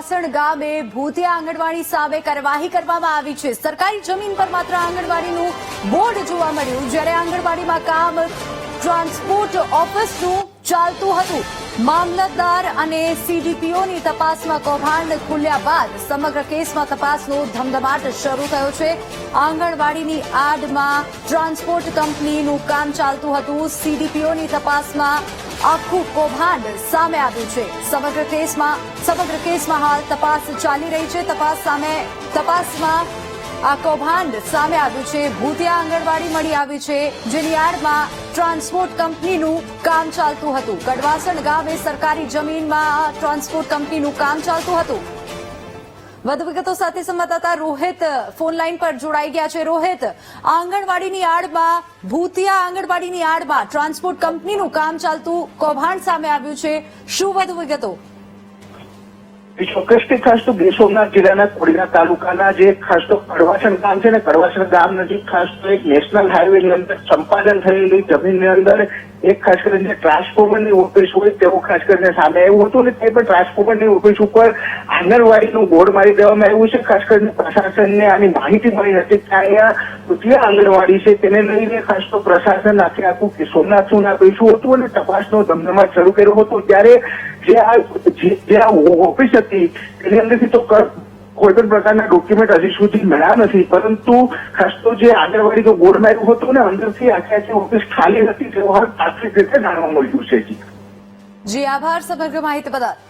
કડવાસણ ગામે ભૂતિયા આંગણવાડી સામે કાર્યવાહી કરવામાં આવી છે. સરકારી જમીન પર માત્ર આંગણવાડીનું બોર્ડ જોવા મળ્યું. જ્યારે આંગણવાડીમાં કામ ટ્રાન્સપોર્ટ ઓફિસનું ચાલતું હતું. મામલતદાર અને સીડીપીઓની તપાસમાં કૌભાંડ ખુલ્યા બાદ સમગ્ર કેસમાં તપાસનો ધમધમાટ શરૂ થયો છે. આંગણવાડીની આડમાં ટ્રાન્સપોર્ટ કંપનીનું કામ ચાલતું હતું. સીડીપીઓની તપાસમાં આખું કૌભાંડ સામે આવ્યું છે. સમગ્ર કેસમાં સમગ્ર કેસમાં હાલ તપાસ ચાલી રહી છે. તપાસ સામે તપાસમાં આ કૌભાંડ સામે આવ્યું છે. ભૂતિયા આંગણવાડી મળી આવી છે, જેની આડમાં ટ્રાન્સપોર્ટ કંપનીનું કામ ચાલતું હતું. કડવાસણ ગામે સરકારી જમીનમાં ટ્રાન્સપોર્ટ કંપનીનું કામ ચાલતું હતું. વધુ વિગતો સાથે સંવાદદાતા રોહિત ફોન લાઈન પર જોડાઈ ગયા છે. રોહિત, આંગણવાડીની આડમાં, ભૂતિયા આંગણવાડીની આડમાં ટ્રાન્સપોર્ટ કંપનીનું કામ ચાલતું કૌભાંડ સામે આવ્યું છે. શું વધુ વિગતો? એ ચોક્કસથી ખાસ તો ગીર સોમનાથ જિલ્લાના કોડીના તાલુકાના જે ખાસ તો કડવાસણ ગામ છે ને કડવાસણ ગામ નજીક ખાસ તો એક નેશનલ હાઈવે ની અંદર સંપાદન થયેલી જમીનની અંદર એક ખાસ કરીને ટ્રાન્સફોર્મરની ઓફિસ હોય તેવું ખાસ કરીને સામે આવ્યું હતું ને, તે પણ ટ્રાન્સફોર્મરની ઓફિસ ઉપર આંગણવાડીનું બોર્ડ મારી દેવામાં આવ્યું છે. ખાસ કરીને પ્રશાસનને આની માહિતી મળી હતી કે અહીંયા જે આંગણવાડી છે, તેને લઈને ખાસ તો પ્રશાસન આખે આખું સોમનાથનું પૈસું હતું અને તપાસનો ધમધમાટ શરૂ કર્યો હતો. ત્યારે જે આ જે આ ઓફિસ હતી તેની અંદરથી તો કોઈ પણ પ્રકારના ડોક્યુમેન્ટ હજી સુધી મળ્યા નથી. પરંતુ ખાસ તો જે આંગણવાડી તો બોર્ડ માર્યું હતું ને, અંદરથી આખી આખી ઓફિસ ખાલી હતી તેવો હાલ તાત્વિક રીતે જાણવા મળ્યું છે જી, આભાર, સમગ્ર માહિતી બદલ.